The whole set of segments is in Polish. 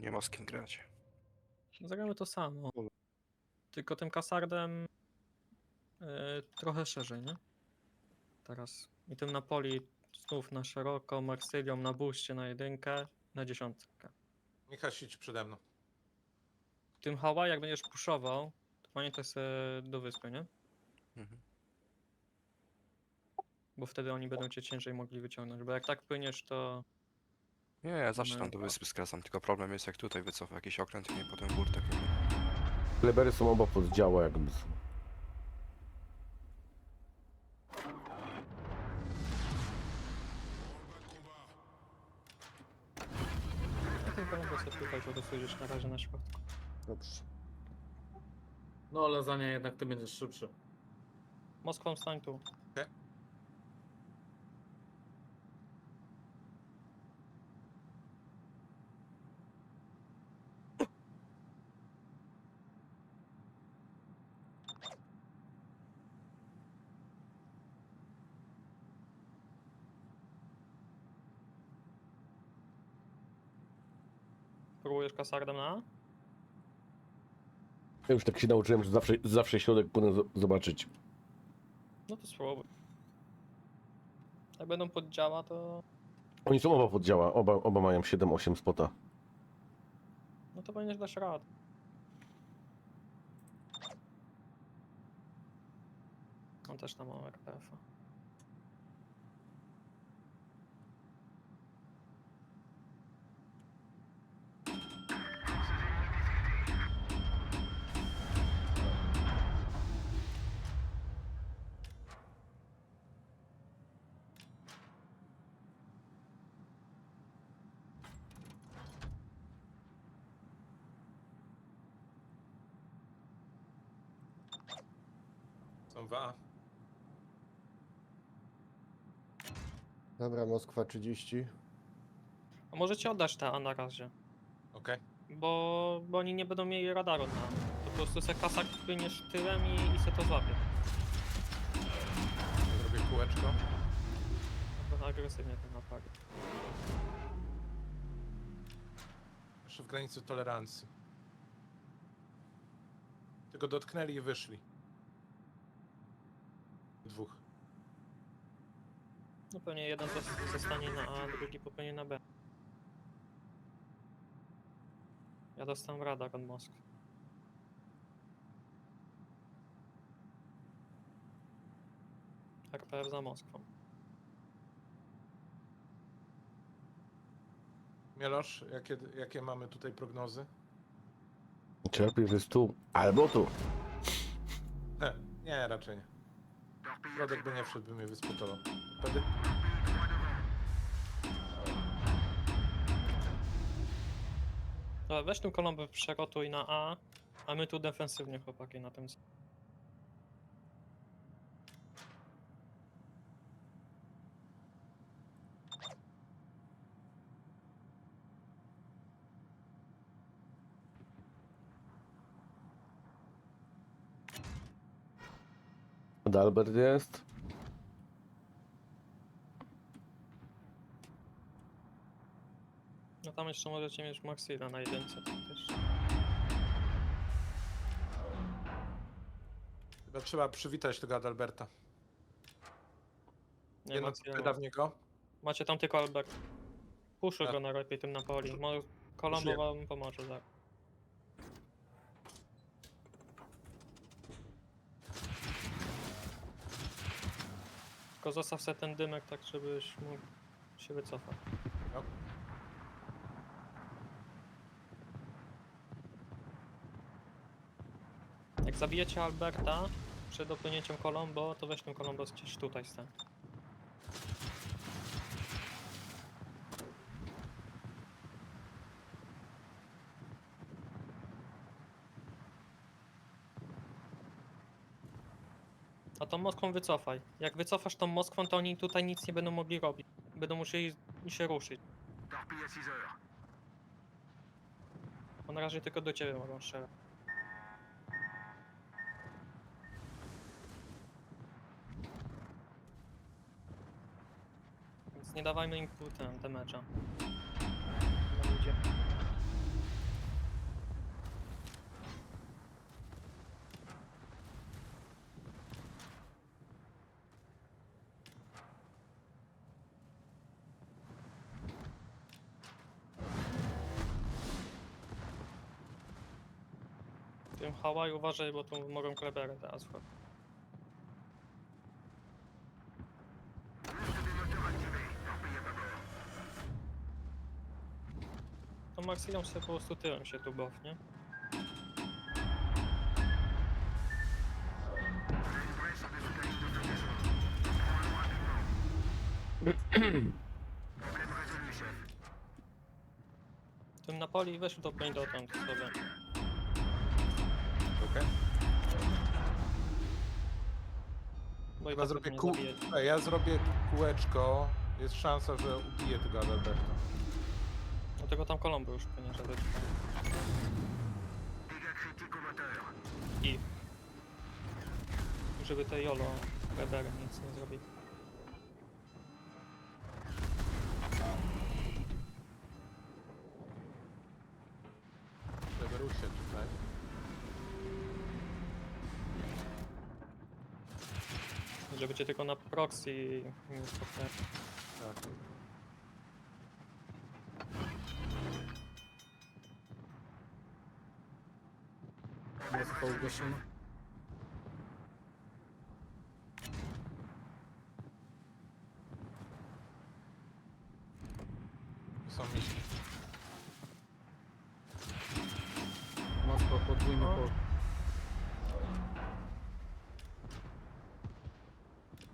Nie ma z kim grać. Zagramy to samo. Tylko tym kasardem yy, trochę szerzej, nie? Teraz. I tym Napoli znów na szeroko, Marsylią na buście na jedynkę, na dziesiątkę. Michał, idź przede mną. Tym Hawaii, jak będziesz puszował, to pamiętaj sobie do wyspy, nie? Mhm. Bo wtedy oni będą cię ciężej mogli wyciągnąć. Bo jak tak płyniesz, to Nie, ja zawsze No, tam do wyspy skracam, tylko problem jest jak tutaj wycofa jakiś okręt i mnie potem burtek. Klebery są oba poddziała jakby. są. sobie tutaj jedziesz na razie na środku. Dobrze. No ale za nie jednak ty będziesz szybszy. Moskwą stań tu. Kasardem na A? Ja już tak się nauczyłem, że zawsze, zawsze środek zo- zobaczyć. No to spróbuj. Jak będą poddziała, to Oni są oba poddziała, oba, oba mają 7-8 spota. no to powinieneś dać radę. On też tam ma RPF-a. Są w A. Dobra, Moskwa 30. A możecie oddać te A na razie, Okej. bo, bo oni nie będą mieli radaru na To po prostu se kasak płyniesz tyłem i, i se to złapie. Zrobię kółeczko. Trochę agresywnie ten napad. Jeszcze w granicy tolerancji. Tylko dotknęli i wyszli. Dwóch. No pewnie jeden zos- zostanie na A, drugi popłynie na B. Ja dostałem radar od Moskwy. RPF za Moskwą. Mielosz, jakie, jakie mamy tutaj prognozy? Czerpiesz jest tu, albo tu. He, nie, raczej nie. Środek by nie wszedł, by mnie wyspotował. Wtedy weź tą kolombę przerotuj na A, a my tu defensywnie chłopaki na tym. s- Dalbert jest. No tam jeszcze możecie mieć Maxila na jedynce też. chyba trzeba przywitać tego Adalberta. Nie, Nie no, Maxila pyta ma. w niego. Macie tam tylko Albert. Puszuj Tak. go na lepiej tym Napoli. Mo- Kolombo wam pomoże, tak. Tylko zostaw sobie ten dymek tak, żebyś mógł się wycofać. No. Jak zabijecie Alberta przed dopłynięciem Colombo, to weź ten Colombo gdzieś tutaj stań. A tą Moskwą wycofaj. Jak wycofasz tą Moskwą, to oni tutaj nic nie będą mogli robić. Będą musieli się ruszyć. Bo na razie tylko do ciebie mogą strzelać. Więc nie dawajmy im ten, damage'a. Na ludzie. Hawaii uważaj, bo tu mogą klebery teraz. To Marsylą sobie po prostu tyłem się tu baw, nie? Tym Napoli weź do dotąd sobie. Okej. I Chyba tak zrobię kół... Ej, Ja zrobię kółeczko. Jest szansa, że ubiję tego Adalberta. Dlatego tam Kolombo już płynie, żeby... I... Żeby te Jolo Weber nic nie zrobili. Leberusie tutaj. Żeby cię tylko na proxy nie spotkać. Tak. Moskwa ugaszona. Są miski. Moskwa podwójny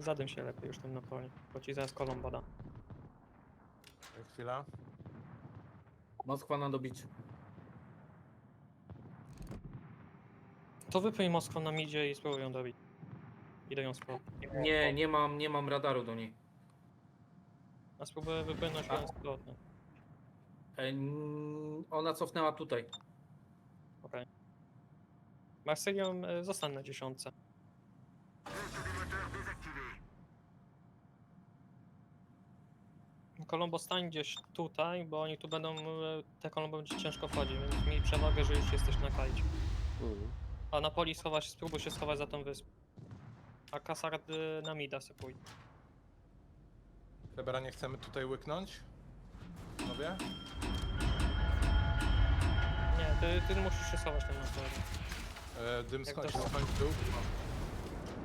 Zadym się lepiej już tym Napoli, bo ci zaraz Kolombo da. Chwila. Moskwa na dobicie. To wypłyń Moskwą na midzie i spróbuj ją dobić. Idę ją spróbuj. Nie, nie mam, nie mam radaru do niej. A spróbuję wypłynąć A. ją z powrotem. E, n- ona cofnęła tutaj. Okej. Marsylią y, zostanę na dziesiątce. Kolombo stań gdzieś tutaj, bo oni tu będą, y, te Kolombo będzie ciężko wchodzić, więc miej przewagę, że już jesteś na kajcie. Mhm. A na poli schowa się, spróbuj się schować za tą wyspę. A Kasard y, na mida se pójdzie. Lebera nie chcemy tutaj łyknąć? Panowie? Nie, ty, ty musisz się schować tam na poli. E, dym Jak sko- to się szło? skończył.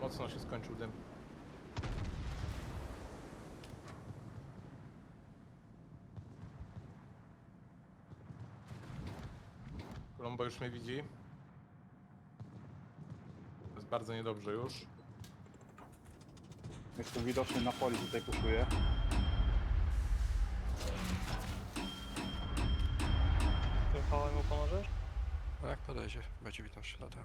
Mocno się skończył dym. Kolombo już mnie widzi. Jest bardzo niedobrze już. Jestem widoczny na poli, tutaj puszuję. Tym hałem mu pomożesz? No jak podejdzie, będzie widać ślady.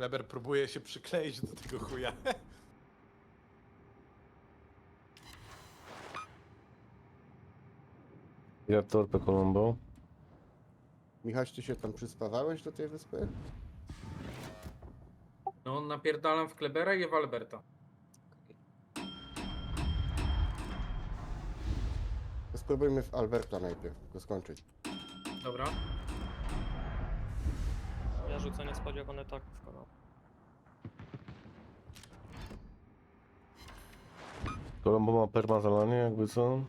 Kleber próbuje się przykleić do tego chuja. Ja torpę Colombo. Michaś, ty się tam przyspawałeś do tej wyspy? No, napierdalam w Klebera i w Alberta. Spróbujmy w Alberta najpierw go skończyć. Dobra. Rzucę niespodziewany tak w kolor. Colombo ma perma zalanie, jakby co?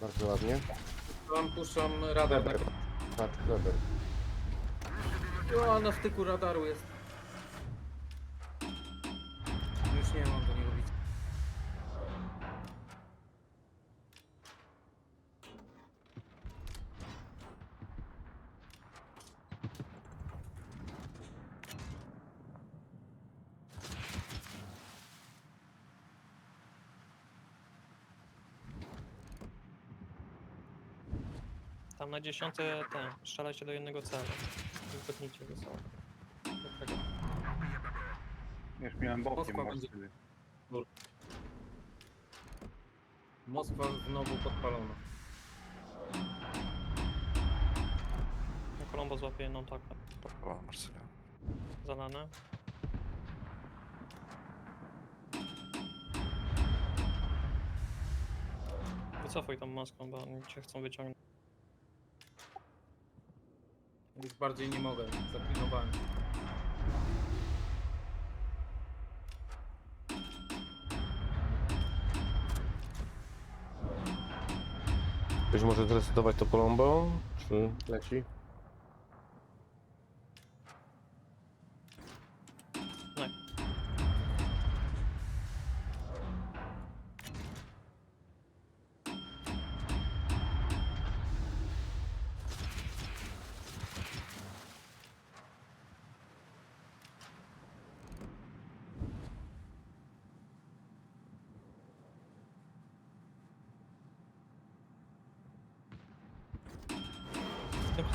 Bardzo ładnie. Tam puszczam radar. Tak. Patrz, Kleber. O, na styku radaru jest. Już nie mam Tam na dziesiąte ten, strzelajcie do jednego celu. I Wypnijcie go sobie. Już miałem bokiem Moskwa będzie-. Moskwa znowu podpalona. Kolombo złapie jedną taką. Porwała Marsylia. Zalane. Wycofuj tą maską, bo oni cię chcą wyciągnąć. Nic bardziej nie mogę, zaklinowałem. Ktoś może zresetować to Colombo? Czy... Leci?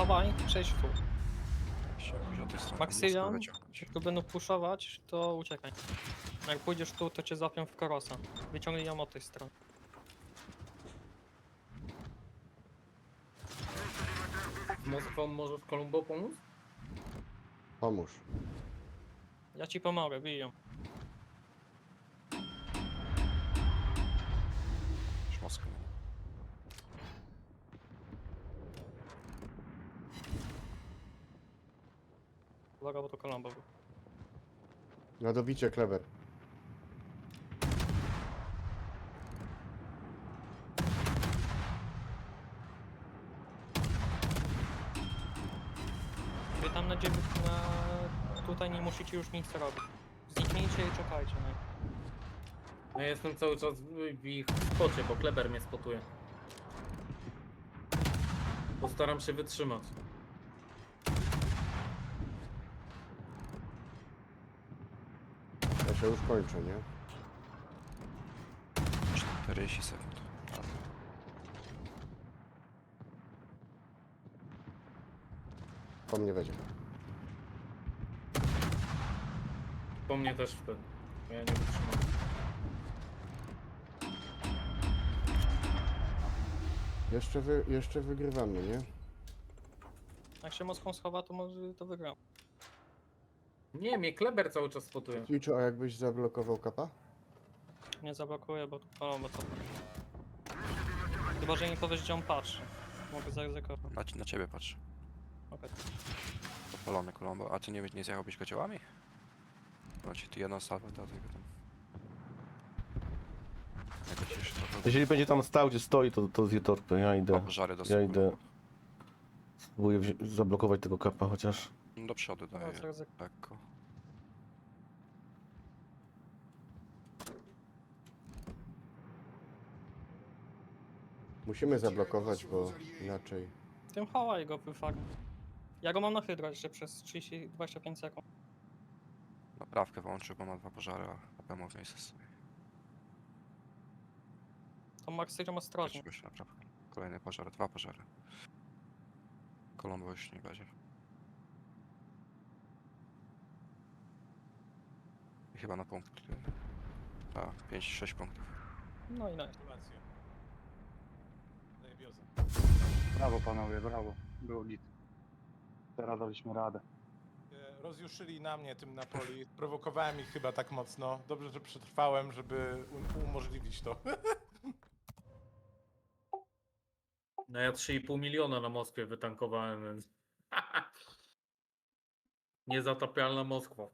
W Hawaii 6 full. Wyciągnąć. Jak tu będą puszować, to uciekaj. Jak pójdziesz tu, to cię złapią w karosa. Wyciągnij ją od tej strony. Moskwą możesz Kolumbo pomóc? Pomóż. Ja ci pomogę, bij ją. Uwaga, bo to Colombo był. Na dobicie, Kleber. Wy tam na dziewięć, na... tutaj nie musicie już nic robić. Zniknijcie i czekajcie. No. Ja jestem cały czas w ich spocie, bo Kleber mnie spotuje. Postaram się wytrzymać. Się już kończę, nie? 40 sekund. Po mnie będzie. Po mnie też wtedy. bo Ja nie wytrzymam. Jeszcze, wy, jeszcze wygrywamy, nie? Jak się Moskwą schowa, to może to wygram. Nie, mnie Kleber cały czas spotuje. Twitchu, a jakbyś zablokował kapa? Nie zablokuję, bo to Colombo to... Chyba, że nie powiesz, gdzie on patrzy. Mogę zaryzykować. Na, na ciebie patrz. Okej. Popalony Colombo. A ty nie, nie zjechałbyś go ciałami? No ci tu jedna osoba, to tylko tam. Jeszcze trochę... Jeżeli będzie tam stał, gdzie stoi, to, to zje torpy. Ja idę. pożary do Ja idę. Spróbuję wzi- zablokować tego kapa chociaż. Do przodu No, daję. zaryzykuję. Lekko. Musimy zablokować, bo inaczej. Tym Hawaii go wyfarm. Ja go mam na hydro jeszcze przez 30-25 sekund. Naprawkę włączył, bo ma dwa pożary, a AP ma w miejscu sobie. To Marsylium ostrożnie. Naprawkę. Kolejny pożar, dwa pożary. Colombo już nie będzie. Chyba na punkt. Tak, 5-6 punktów. No i nice. Brawo panowie, brawo. Było git. Teraz daliśmy radę. E, Rozjuszyli na mnie tym Napoli. Prowokowałem ich chyba tak mocno. Dobrze, że przetrwałem, żeby u- umożliwić to. No ja 3,5 miliona na Moskwie wytankowałem, więc... Niezatapialna Moskwa.